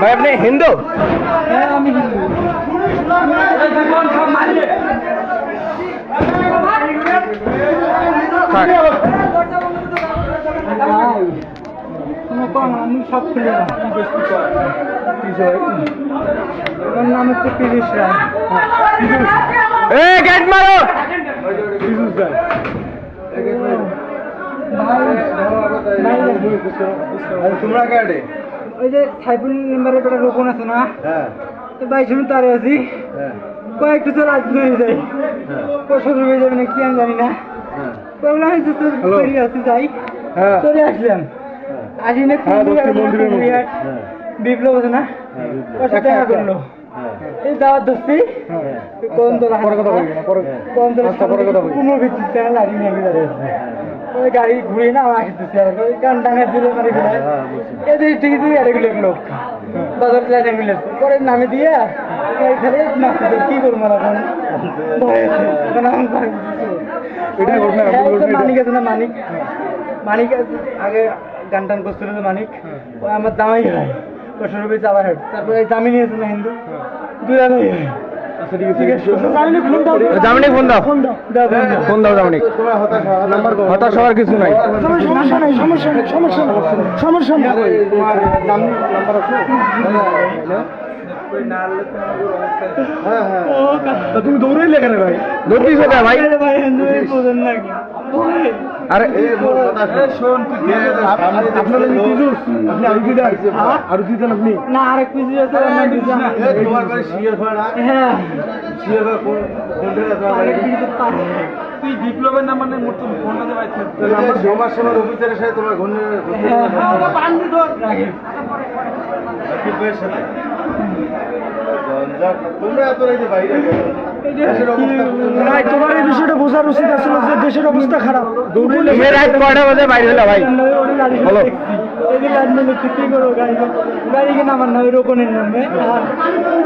ভাই আপনি হিন্দু থাক। আমি সব খুলে আমার নাম হচ্ছে পীযুষ রায় এ গেট মারো! পীযুষ রায় তোমরা কাটে ওই যে সাইফুল মেম্বারের একটা রোপণ আছে না? হ্যাঁ। তো বাইশ মিনিট তারে আছি। হ্যাঁ। কয়েকটু তো রাত হয়ে যায়। পয়সা হয়ে যাবে না কি আমি জানি না। হ্যাঁ। বললাম যে তোর? আছে যাই। হ্যাঁ। চলে আসলাম। আসি না হ্যাঁ, কুমির দক্ষিণ মন্দিরের আর হ্যাঁ। বিপ্লব আছে না? ওর সাথে দেখা করল হ্যাঁ এই দাওয়াত দোস্তি কোন তোলা পরে কথা বলবি না, কোন আচ্ছা, পরে কথা বলবি। কোনো ভিত্তিতে লাড়ি নিয়ে গিয়ে দাঁড়িয়েছে ওই গাড়ি ঘুরে না আমার আসতেছে আর ওই গান টাঙা দিলে হ্যাঁ, বুঝছি। এদের থেকে তুই আরেকগুলো লোক। বাজার লাইনে মিলে পরে নামে দিয়ে। এখানে নাচতে কি করব ভয়েতে। এখন? হ্যাঁ। মানিক আছে না মানিক? মানিক আছে, আগে গান টান করছিল মানিক ও আমার দামাই হয় কষ্ট রুপে চাবার হয় তারপরে এই দামি নিয়েছে না হিন্দু? দুই হয় আচ্ছা ঠিক আছে। ঠিক আছে জামিনে ফোন দাও। ফোন দাও। দাও। ফোন দাও। ফোন দাও। জামিনে। হতাশ হওয়ার কিছু নাই। সমস্যা নাই সমস্যা নাই সমস্যা নাই সমস্যা হ্যাঁ হ্যাঁ। তা তুমি দৌড়াইলে কেন ভাই। দৌড়িস কেন ভাই। ভাই না আরে আপনার আপনি আরও আরও আপনি? না না হ্যাঁ তুই বিপ্লবের নাম্বার নেই মোট তুমি ফোনটাতে পাইছিস আমার জমার সময় অফিসারের সাথে তোমার হ্যাঁ বাইরে ভাই তোমার এই বিষয়টা বোঝার উচিত আসলে যে দেশের অবস্থা খারাপ রাত কয়টা বাজে বাইরে হলো ভাই হলো। গাড়ি গাড়ি আমার নয় রোপণের নামে আর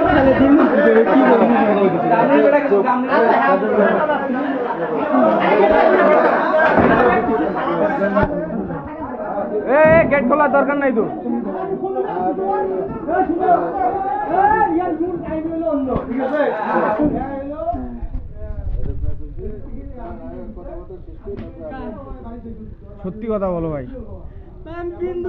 তাহলে দিন দেবে, কি করব এ গেট খোলার দরকার নাই তো সত্যি কথা বলো ভাই। আমি বিন্দু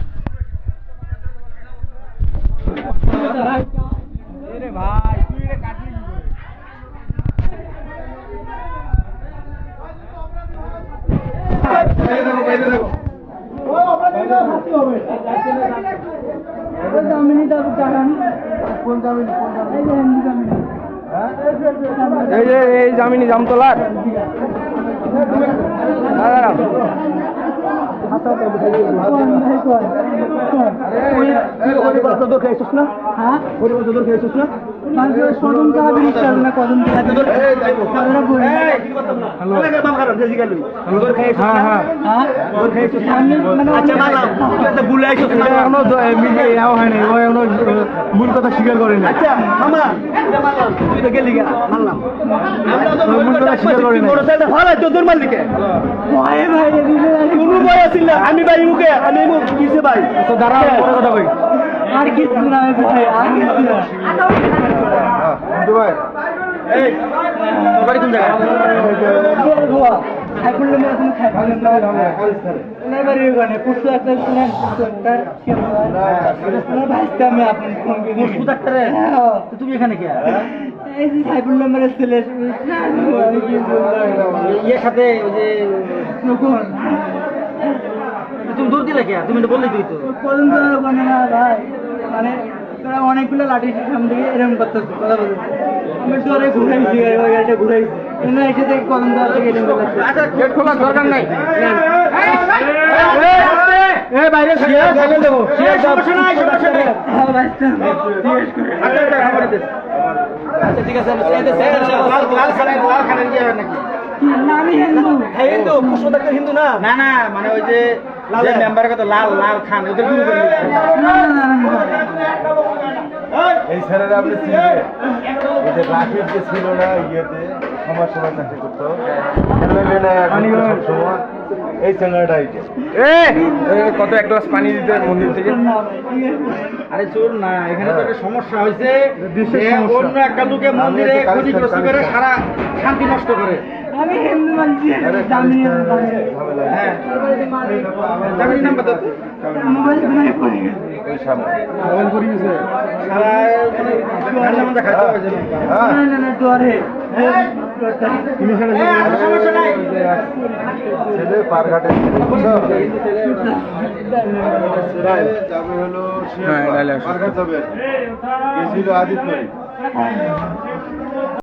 এই যে জামিনি এই যে এই জামিনি জামতলার। দাঁড়াও। হ্যাঁ হ্যাঁ হ্যাঁ হ্যাঁ মানে মূল কথা স্বীকার করেনি ও মূল কথা স্বীকার করেনি ভয়ে আমি ভাই মুখে আমি কিসে ভাই। তো দাঁড়াও একটা কথা কই। আর কিছু না আর বাড়ি কোন জায়গায়? গোয়া মেয়ে তুমি একটা কি ভাইতে আমি ফোন করে ডাক্তারে? হ্যাঁ। তুমি এখানে কে? এই যে সাইফুল নাম্বারের ছেলে। আমি কি সাথে ওই যে নকুল। তুমি দিলে কে? তুমি বললে তুই তো। কদিন তো ওখানে না ভাই মানে তারা অনেকগুলো লাঠি সামনে থেকে। এরকম করতেছে কথা বলতে আমি ডরে ঘুরাইছি ওই গাড়িটা ঘুরাইছি কিন্তু এসে থেকে কদিন তো থেকে এরকম করতেছে আচ্ছা গেট খোলার দরকার নাই এ বাইরে ছেলে দেবো সমস্যা নাই সমস্যা নাই হ্যাঁ আচ্ছা ঠিক আছে লাল লাল খানের লাল খানের কি নাকি? না আমি হিন্দু হিন্দু পুষ্প হিন্দু না? না না মানে ওই যে যে মেম্বারের কথা লাল লাল খান ওদের গুরু করে এই স্যারেরা আপনি চিনবে এই যে রাকিব যে ছিল না ইয়েতে সমাজ চাকরি করতো সবসময় এই চ্যানেলটা এই কত এক গ্লাস পানি দিতে মন্দির থেকে আরে চোর না এখানে তো একটা সমস্যা হয়েছে। অন্য একটা লোকে মন্দিরে ক্ষতিগ্রস্ত করে সারা শান্তি নষ্ট করে আমি হিন্দু মানুষ হ্যাঁ ছেলে পারঘাটে যাবে হলো পারঘাট যাবে গেছিল আদিত